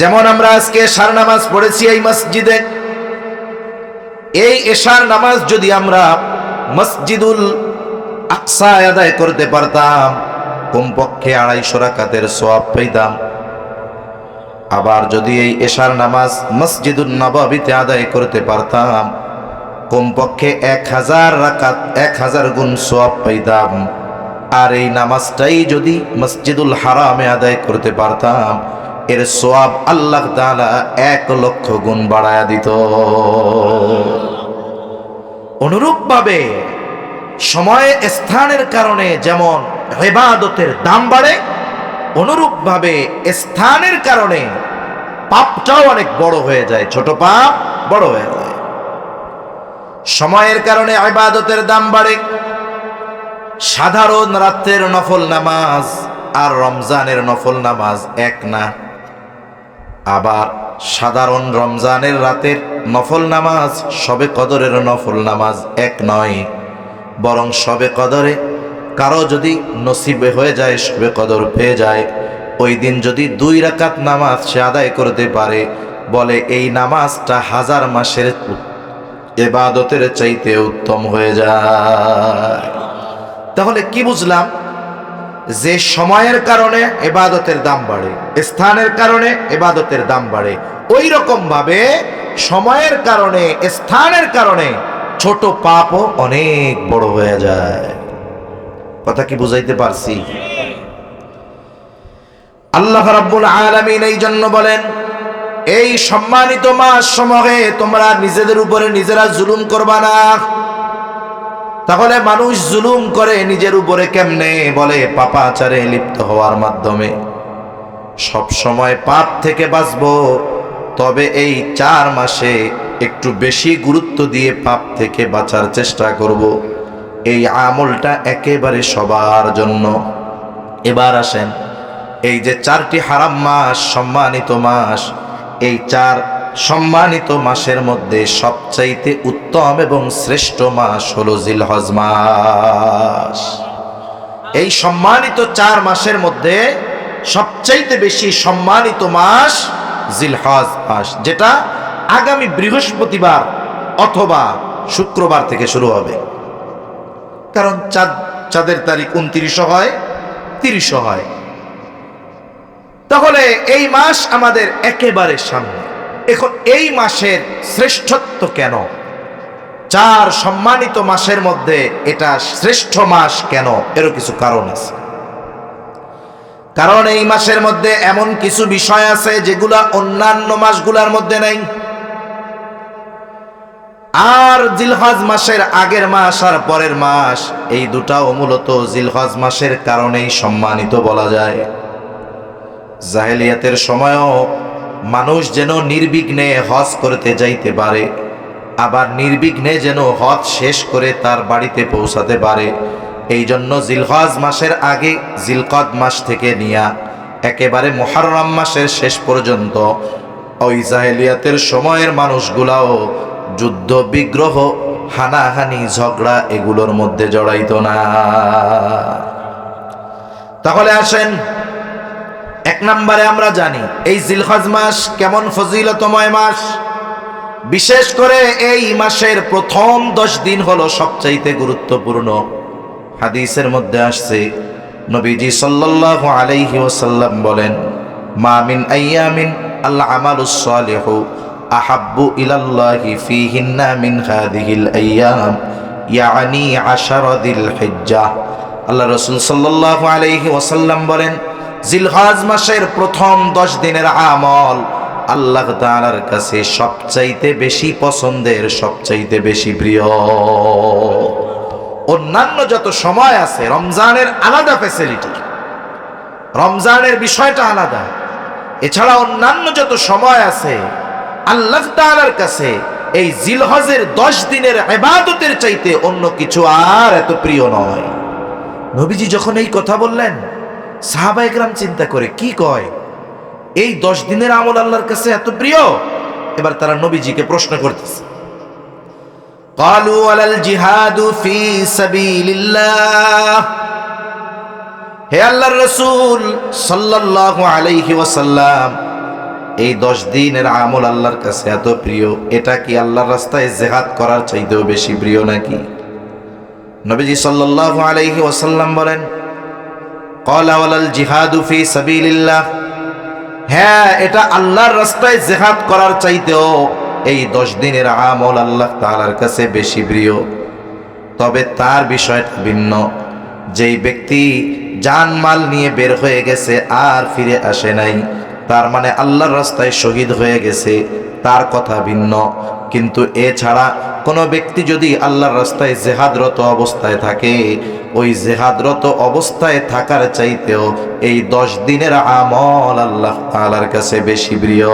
যেমন আমরা আজকে এশার নামাজ পড়েছি এই মসজিদে, এই এশার নামাজ যদি আমরা মসজিদুল আকসায় আদায় করতে পারতাম, কমপক্ষে আড়াইশো রাকাতের সোয়াব পেতাম। আবার যদি এই এশার নামাজ মসজিদুল নবাবিতে আদায় করতে পারতাম, কমপক্ষে এক হাজার রাকাত, এক হাজার গুণ সোয়াব পেতাম। আর এই নামাজটাই যদি মসজিদুল হারামে আদায় করতে পারতাম এর সোয়াব আল্লাহ তাআলা এক লক্ষ গুণ বাড়ায়া দিত। অনুরূপভাবে সময় স্থানের কারণে যেমন হেবাদতের দাম বাড়ে, অনুরূপভাবে স্থানের কারণে পাপটাও অনেক বড় হয়ে যায়, ছোট পাপ বড় হয়ে যায়। সময়ের কারণে ইবাদতের দাম বাড়ে। সাধারণ রাত্রের নফল নামাজ আর রমজানের নফল নামাজ এক না। আবার সাধারণ রমজানের রাতের নফল নামাজ, সবে কদরের নফল নামাজ এক নয়। বরং সবে কদরে কারও যদি নসিবে হয়ে যায়, সবে কদর পেয়ে যায়, ওই দিন যদি দুই রাকাত নামাজ সে আদায় করতে পারে, বলে এই নামাজটা হাজার মাসের এবাদতের চাইতে উত্তম হয়ে যায়। তাহলে কি বুঝলাম? যে সময়ের কারণে এবাদতের দাম বাড়ে, স্থানের কারণে এবাদতের দাম বাড়ে। ওই রকম ভাবে সময়ের কারণে, স্থানের কারণে ছোট পাপও অনেক বড় হয়ে যায়। কথা কি বুঝাইতে পারছি? আল্লাহ রাব্বুল আলামিন এই জন্য বলেন, এই সম্মানিত মাস সমূহে তোমরা নিজেদের উপরে নিজেরা জুলুম করবা না। তাহলে মানুষ জুলুম করে নিজের উপরে কেমনে বলে? পাপাচারে লিপ্ত হওয়ার মাধ্যমে। সব সময় পাপ থেকে বাঁচবো, তবে এই চার মাসে একটু বেশি গুরুত্ব দিয়ে পাপ থেকে বাঁচার চেষ্টা করব। এই আমলটা একেবারে সবার জন্য। এবার আসেন, এই যে চারটি হারাম মাস, সম্মানিত মাস, এই চার সম্মানিত মাসের মধ্যে সবচাইতে উত্তম এবং শ্রেষ্ঠ মাস হলো জিলহজ মাস। এই সম্মানিত চার মাসের মধ্যে সবচাইতে বেশি সম্মানিত মাস জিলহজ মাস, যেটা আগামী বৃহস্পতিবার অথবা শুক্রবার থেকে শুরু হবে। কারণ চাঁদ, চাঁদের তারিখ উনত্রিশও হয় তিরিশও হয়। তাহলে এই মাস আমাদের একেবারে সামনে। এখন এই মাসের শ্রেষ্ঠত্ব কেন? চার সম্মানিত মাসের মধ্যে এটা শ্রেষ্ঠ মাস কেন? এরও কিছু কারণ আছে। কারণ এই মাসের মধ্যে এমন কিছু বিষয় আছে যেগুলা অন্যান্য মাসগুলার মধ্যে নেই। আর জিলহজ মাসের আগের মাস আর পরের মাস, এই দুটাও মূলত জিলহজ মাসের কারণেই সম্মানিত বলা যায়। জাহেলিয়াতের সময়ও মানুষ যেন নির্বিঘ্নে হজ করতে যাইতে পারে, আবার নির্বিঘ্নে যেন হজ শেষ করে তার বাড়িতে পৌঁছাতে পারে। এই জন্য জিলহজ মাসের আগে জিলকদ মাস থেকে নিয়া একেবারে মোহারম মাসের শেষ পর্যন্ত ওই জাহেলিয়াতের সময়ের মানুষগুলাও যুদ্ধ, বিগ্রহ, হানাহানি, ঝগড়া এগুলোর মধ্যে জড়াইত না। তাহলে আসেন এক নম্বরে আমরা জানি, এই জিলহজ মাস কেমন ফজিলতময় মাস? বিশেষ করে এই মাসের প্রথম দশ দিন হলো সবচাইতে গুরুত্বপূর্ণ। হাদিসের মধ্যে আসছে, নবীজি সাল্লাল্লাহু আলাইহি ওসাল্লাম বলেন, মা মিন আইয়ামিন আল্লাহ আমালুস সালিহু আহাব্বু ইলাল্লাহি ফিহিন্না মিন হাদিহিল আইয়াম, ইয়ানি আশারা দিল হিজ্জাহ আল্লাহ রসুল সাল্লাল্লাহু আলাইহি ওয়াসাল্লাম বলেন জিলহাজ মাসের প্রথম দশ দিনের আমল আল্লাহ তাআলার কাছে সবচাইতে বেশি পছন্দের, সবচাইতে বেশি প্রিয়। অন্যান্য যত সময় আছে, রমজানের আলাদা ফ্যাসিলিটি রমজানের বিষয়টা আলাদা। এছাড়া অন্যান্য যত সময় আছে, আল্লাহ তাআলার কাছে এই জিলহজের দশ দিনের এবাদতের চাইতে অন্য কিছু আর এত প্রিয় নয়। নবীজি যখন এই কথা বললেন সাহাবা একরাম চিন্তা করে কি কয় এই দশ দিনের আমল আল্লাহর কাছে এত প্রিয় এবার তারা নবীজিকে প্রশ্ন করতেছে قالوا ولا الجهاد في سبيل الله হে আল্লাহর রাসূল সাল্লাল্লাহু আলাইহি ওয়াসাল্লাম এই দশ দিনের আমল আল্লাহর কাছে এত প্রিয় এটা কি আল্লাহর রাস্তায় জেহাদ করার চাইতেও বেশি প্রিয় নাকি নবীজি সাল্লাল্লাহু আলাইহি ওয়াসাল্লাম বলেন কলা ওয়ালাল জিহাদু ফি সাবিলিল্লাহ। হ্যাঁ এটা আল্লাহর রাস্তায় জেহাদ করার চাইতেও এই দশ দিনের কাছে বেশি প্রিয়। তবে তার ভিন্ন। যেই ব্যক্তি জানমাল নিয়ে বের হয়ে গেছে, আর ফিরে আসে নাই, তার মানে আল্লাহর রাস্তায় শহীদ হয়ে গেছে, তার কথা ভিন্ন। কিন্তু এছাড়া কোনো ব্যক্তি যদি আল্লাহর রাস্তায় জেহাদরত অবস্থায় থাকে, ওই জেহাদরত অবস্থায় থাকার চাইতেও এই দশ দিনের আমল আল্লাহ তাআলার কাছে বেশি প্রিয়।